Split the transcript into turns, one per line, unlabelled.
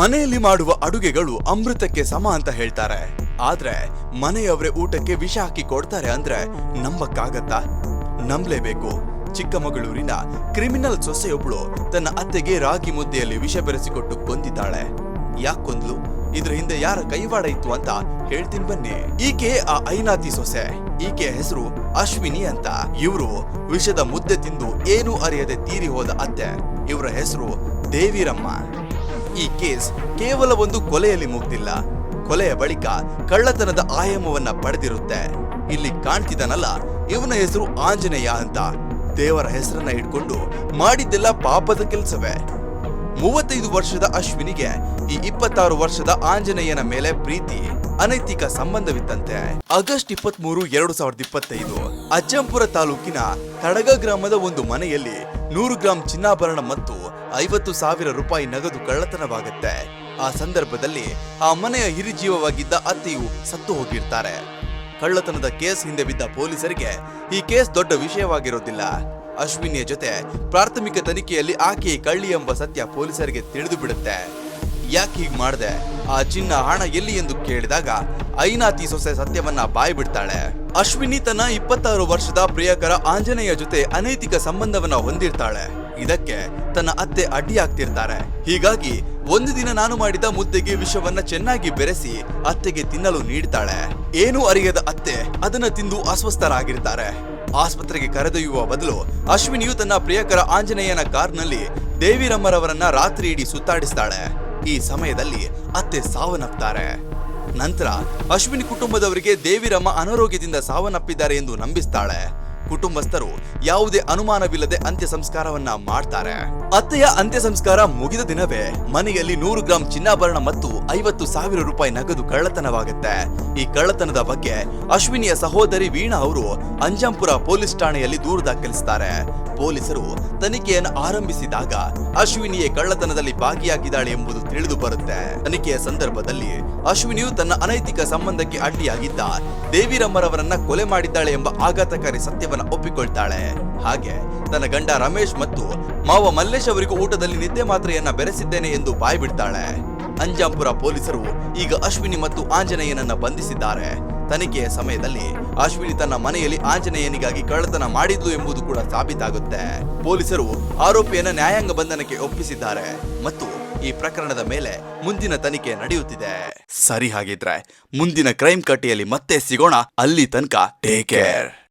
ಮನೆಯಲ್ಲಿ ಮಾಡುವ ಅಡುಗೆಗಳು ಅಮೃತಕ್ಕೆ ಸಮ ಅಂತ ಹೇಳ್ತಾರೆ. ಆದ್ರೆ ಮನೆಯವರೇ ಊಟಕ್ಕೆ ವಿಷ ಹಾಕಿ ಕೊಡ್ತಾರೆ ಅಂದ್ರೆ ನಂಬಕ್ಕಾಗತ್ತಾ? ನಂಬಲೇಬೇಕು. ಚಿಕ್ಕಮಗಳೂರಿನ ಕ್ರಿಮಿನಲ್ ಸೊಸೆಯೊಬ್ಳು ತನ್ನ ಅತ್ತೆಗೆ ರಾಗಿ ಮುದ್ದೆಯಲ್ಲಿ ವಿಷ ಬೆರೆಸಿಕೊಟ್ಟು ಕೊಂದಿದ್ದಾಳೆ. ಯಾಕೊಂದ್ಲು ಇದ್ರ ಹಿಂದೆ ಯಾರ ಕೈವಾಡ ಇತ್ತು ಅಂತ ಹೇಳ್ತೀನಿ ಬನ್ನಿ. ಈಕೆ ಆ ಐನಾತಿ ಸೊಸೆ. ಈಕೆ ಹೆಸರು ಅಶ್ವಿನಿ ಅಂತ. ಇವರು ವಿಷದ ಮುದ್ದೆ ತಿಂದು ಏನೂ ಅರಿಯದೆ ತೀರಿ ಹೋದ ಅತ್ತೆ. ಇವರ ಹೆಸರು ದೇವಿರಮ್ಮ. ಈ ಕೇಸ್ ಕೇವಲ ಒಂದು ಕೊಲೆಯಲ್ಲಿ ಮುಗ್ದಿಲ್ಲ. ಕೊಲೆಯ ಬಳಿಕ ಕಳ್ಳತನದ ಆಯಾಮವನ್ನ ಪಡೆದಿರುತ್ತೆ. ಇಲ್ಲಿ ಕಾಣ್ತಿದ್ದಾನಲ್ಲ, ಇವನ ಹೆಸರು ಆಂಜನೇಯ ಅಂತ. ದೇವರ ಹೆಸರನ್ನ ಇಟ್ಕೊಂಡು ಮಾಡಿದ್ದೆಲ್ಲ ಪಾಪದ ಕೆಲಸವೇ. ಮೂವತ್ತೈದು ವರ್ಷದ ಅಶ್ವಿನಿಗೆ ಈ ಇಪ್ಪತ್ತಾರು ವರ್ಷದ ಆಂಜನೇಯನ ಮೇಲೆ ಪ್ರೀತಿ, ಅನೈತಿಕ ಸಂಬಂಧವಿತ್ತಂತೆ. ಆಗಸ್ಟ್ ಇಪ್ಪತ್ಮೂರು, ಎರಡು ಸಾವಿರದ ಇಪ್ಪತ್ತೈದು, ಅಜ್ಜಂಪುರ ತಾಲೂಕಿನ ತಡಗ ಗ್ರಾಮದ ಒಂದು ಮನೆಯಲ್ಲಿ ನೂರು ಗ್ರಾಂ ಚಿನ್ನಾಭರಣ ಮತ್ತು ಐವತ್ತು ಸಾವಿರ ರೂಪಾಯಿ ನಗದು ಕಳ್ಳತನವಾಗುತ್ತೆ. ಆ ಸಂದರ್ಭದಲ್ಲಿ ಆ ಮನೆಯ ಹಿರಿಜೀವವಾಗಿದ್ದ ಅತ್ತೆಯು ಸತ್ತು ಹೋಗಿರ್ತಾರೆ. ಕಳ್ಳತನದ ಕೇಸ್ ಹಿಂದೆ ಬಿದ್ದ ಪೊಲೀಸರಿಗೆ ಈ ಕೇಸ್ ದೊಡ್ಡ ವಿಷಯವಾಗಿರೋದಿಲ್ಲ. ಅಶ್ವಿನಿಯ ಜೊತೆ ಪ್ರಾಥಮಿಕ ತನಿಖೆಯಲ್ಲಿ ಆಕೆ ಕಳ್ಳಿ ಎಂಬ ಸತ್ಯ ಪೊಲೀಸರಿಗೆ ತಿಳಿದು ಬಿಡುತ್ತೆ ಯಾಕೆ ಹೀಗೆ ಮಾಡ್ದೆ? ಆ ಚಿನ್ನ ಹಣ ಎಲ್ಲಿ ಎಂದು ಕೇಳಿದಾಗ ಐನಾತಿ ಸೊಸೆ ಸತ್ಯವನ್ನ ಬಾಯಿ ಬಿಡ್ತಾಳೆ. ಅಶ್ವಿನಿ ತನ್ನ ಇಪ್ಪತ್ತಾರು ವರ್ಷದ ಪ್ರಿಯಕರ ಆಂಜನೇಯ ಜೊತೆ ಅನೈತಿಕ ಸಂಬಂಧವನ್ನ ಹೊಂದಿರ್ತಾಳೆ. ಇದಕ್ಕೆ ತನ್ನ ಅತ್ತೆ ಅಡ್ಡಿಯಾಗ್ತಿರ್ತಾರೆ ಹೀಗಾಗಿ ಒಂದು ದಿನ ನಾನು ಮಾಡಿದ ಮುದ್ದೆಗೆ ವಿಷವನ್ನ ಚೆನ್ನಾಗಿ ಬೆರೆಸಿ ಅತ್ತೆಗೆ ತಿನ್ನಲು ನೀಡ್ತಾಳೆ. ಏನೂ ಅರಿಯದ ಅತ್ತೆ ಅದನ್ನ ತಿಂದು ಅಸ್ವಸ್ಥರಾಗಿರ್ತಾರೆ. ಆಸ್ಪತ್ರೆಗೆ ಕರೆದೊಯ್ಯುವ ಬದಲು ಅಶ್ವಿನಿಯು ತನ್ನ ಪ್ರಿಯಕರ ಆಂಜನೇಯನ ಕಾರ್ನಲ್ಲಿ ದೇವಿರಮ್ಮರವರನ್ನ ರಾತ್ರಿ ಇಡೀ ಸುತ್ತಾಡಿಸ್ತಾಳೆ. ಈ ಸಮಯದಲ್ಲಿ ಅತ್ತೆ ಸಾವನ್ನಪ್ತಾರೆ. ನಂತರ ಅಶ್ವಿನಿ ಕುಟುಂಬದವರಿಗೆ ದೇವಿರಮ್ಮ ಅನಾರೋಗ್ಯದಿಂದ ಸಾವನ್ನಪ್ಪಿದ್ದಾರೆ ಎಂದು ನಂಬಿಸ್ತಾಳೆ. ಕುಟುಂಬಸ್ಥರು ಯಾವುದೇ ಅನುಮಾನವಿಲ್ಲದೆ ಅಂತ್ಯ ಸಂಸ್ಕಾರವನ್ನ ಮಾಡ್ತಾರೆ. ಅತ್ತೆಯ ಅಂತ್ಯ ಸಂಸ್ಕಾರ ಮುಗಿದ ದಿನವೇ ಮನೆಯಲ್ಲಿ ನೂರು ಗ್ರಾಂ ಚಿನ್ನಾಭರಣ ಮತ್ತು ಐವತ್ತು ಸಾವಿರ ರೂಪಾಯಿ ನಗದು ಕಳ್ಳತನವಾಗುತ್ತೆ. ಈ ಕಳ್ಳತನದ ಬಗ್ಗೆ ಅಶ್ವಿನಿಯ ಸಹೋದರಿ ವೀಣಾ ಅವರು ಅಂಜಂಪುರ ಪೊಲೀಸ್ ಠಾಣೆಯಲ್ಲಿ ದೂರು ದಾಖಲಿಸುತ್ತಾರೆ ಪೊಲೀಸರು ತನಿಖೆಯನ್ನು ಆರಂಭಿಸಿದಾಗ ಅಶ್ವಿನಿಯೇ ಕಳ್ಳತನದಲ್ಲಿ ಭಾಗಿಯಾಗಿದ್ದಾಳೆ ಎಂಬುದು ತಿಳಿದು ಬರುತ್ತೆ. ತನಿಖೆಯ ಸಂದರ್ಭದಲ್ಲಿ ಅಶ್ವಿನಿಯು ತನ್ನ ಅನೈತಿಕ ಸಂಬಂಧಕ್ಕೆ ಅಡ್ಡಿಯಾಗಿದ್ದ ದೇವಿರಮ್ಮರವರನ್ನ ಕೊಲೆ ಮಾಡಿದ್ದಾಳೆ ಎಂಬ ಆಘಾತಕಾರಿ ಸತ್ಯವನ್ನ ಒಪ್ಪಿಕೊಳ್ತಾಳೆ. ಹಾಗೆ ತನ್ನ ಗಂಡ ರಮೇಶ್ ಮತ್ತು ಮಾವ ಮಲ್ಲೇಶ್ ಅವರಿಗೂ ಊಟದಲ್ಲಿ ನಿದ್ದೆ ಮಾತ್ರೆಯನ್ನ ಬೆರೆಸಿದ್ದೇನೆ ಎಂದು ಬಾಯ್ಬಿಡ್ತಾಳೆ. ಅಂಜಾಪುರ ಪೊಲೀಸರು ಈಗ ಅಶ್ವಿನಿ ಮತ್ತು ಆಂಜನೇಯನನ್ನ ಬಂಧಿಸಿದ್ದಾರೆ. ತನಿಖೆಯ ಸಮಯದಲ್ಲಿ ಅಶ್ವಿನಿ ತನ್ನ ಮನೆಯಲ್ಲಿ ಆಂಜನೇಯನಿಗಾಗಿ ಕಳ್ಳತನ ಮಾಡಿದ್ಲು ಎಂಬುದು ಕೂಡ ಸಾಬೀತಾಗುತ್ತೆ. ಪೊಲೀಸರು ಆರೋಪಿಯನ್ನ ನ್ಯಾಯಾಂಗ ಬಂಧನಕ್ಕೆ ಒಪ್ಪಿಸಿದ್ದಾರೆ ಮತ್ತು ಈ ಪ್ರಕರಣದ ಮೇಲೆ ಮುಂದಿನ ತನಿಖೆ ನಡೆಯುತ್ತಿದೆ. ಸರಿ ಹಾಗಿದ್ರೆ ಮುಂದಿನ ಕ್ರೈಮ್ ಕಟ್ಟೆಯಲ್ಲಿ ಮತ್ತೆ ಸಿಗೋಣ. ಅಲ್ಲಿ ತನಕ ಟೇಕ್ ಕೇರ್.